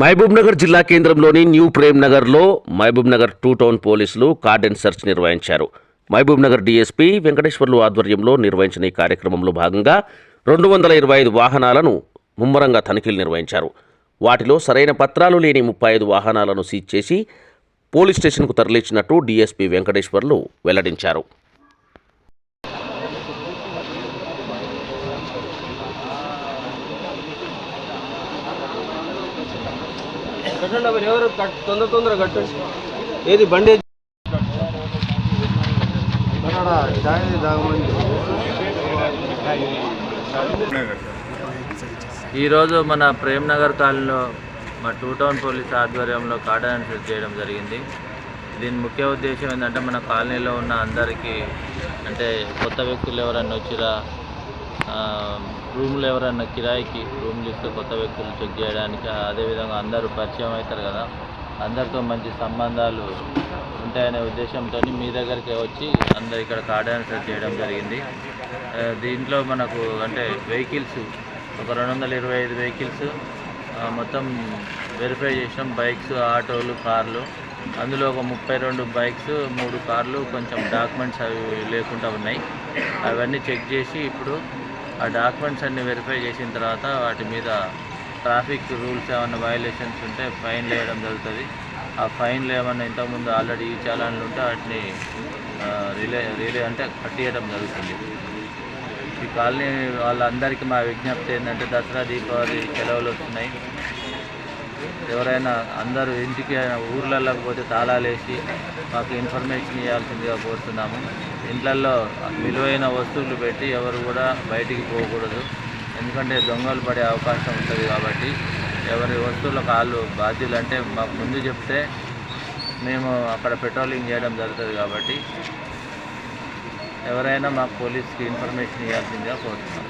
మహబూబ్ నగర్ జిల్లా కేంద్రంలోని న్యూ ప్రేమ్ నగర్లో మహబూబ్ నగర్ టూ టౌన్ పోలీసులు కార్డెన్ సెర్చ్ నిర్వహించారు. మహబూబ్ నగర్ డీఎస్పీ వెంకటేశ్వర్లు ఆధ్వర్యంలో నిర్వహించిన ఈ కార్యక్రమంలో భాగంగా రెండు వందల ఇరవై ఐదు వాహనాలను ముమ్మరంగా తనిఖీలు నిర్వహించారు. వాటిలో సరైన పత్రాలు లేని ముప్పై ఐదు వాహనాలను సీజ్ చేసి పోలీస్ స్టేషన్కు తరలించినట్టు డీఎస్పీ వెంకటేశ్వర్లు వెల్లడించారు. కట్టండి మరి ఎవరు తొందర తొందర కట్టండి. ఏది బండి? ఈరోజు మన ప్రేమ్ నగర్ కాలనీలో మా టూ టౌన్ పోలీస్ ఆధ్వర్యంలో కార్డన్ సెర్చ్ చేయడం జరిగింది. దీని ముఖ్య ఉద్దేశం ఏంటంటే మన కాలనీలో ఉన్న అందరికీ అంటే కొత్త వ్యక్తులు ఎవరన్నా వచ్చిరా రూమ్లు ఎవరన్నా కిరాయికి రూమ్లు ఇస్తే కొత్త వ్యక్తులు చెక్ చేయడానికి అదేవిధంగా అందరూ పరిచయం అవుతారు కదా. అందరితో మంచి సంబంధాలు ఉంటాయనే ఉద్దేశంతో మీ దగ్గరికి వచ్చి అందరు ఇక్కడ కార్డాన్సర్ చేయడం జరిగింది. దీంట్లో మనకు అంటే వెహికల్స్ ఒక రెండు వందల ఇరవై ఐదు వెహికల్స్ మొత్తం వెరిఫై చేసినాం. బైక్స్ ఆటోలు కార్లు. అందులో ఒక ముప్పై రెండు బైక్స్ మూడు కార్లు కొంచెం డాక్యుమెంట్స్ అవి లేకుండా ఉన్నాయి. అవన్నీ చెక్ చేసి ఇప్పుడు ఆ డాక్యుమెంట్స్ అన్ని వెరిఫై చేసిన తర్వాత వాటి మీద ట్రాఫిక్ రూల్స్ ఏమైనా వయలేషన్స్ ఉంటే ఫైన్ వేయడం జరుగుతుంది. ఆ ఫైన్లు ఏమైనా ఇంతకుముందు ఆల్రెడీ ఈ చాలాన్లు ఉంటే వాటిని రిలే రిలే అంటే కట్టియడం జరుగుతుంది. ఈ కాలనీ వాళ్ళందరికీ మా విజ్ఞప్తి ఏంటంటే దసరా దీపావళి సెలవులు వస్తున్నాయి. ఎవరైనా అందరూ ఇంటికి ఊర్లలోకి పోతే తాళాలు వేసి మాకు ఇన్ఫర్మేషన్ ఇవ్వాల్సిందిగా కోరుతున్నాము. ఇంట్లల్లో విలువైన వస్తువులు పెట్టి ఎవరు కూడా బయటికి పోకూడదు. ఎందుకంటే దొంగలు పడే అవకాశం ఉంటుంది కాబట్టి ఎవరి వస్తువులకు వాళ్ళు బాధ్యులు అంటే మాకు ముందు చెప్తే మేము అక్కడ పెట్రోలింగ్ చేయడం జరుగుతుంది కాబట్టి ఎవరైనా మాకు పోలీస్కి ఇన్ఫర్మేషన్ ఇవ్వాల్సిందిగా కోరుతున్నాం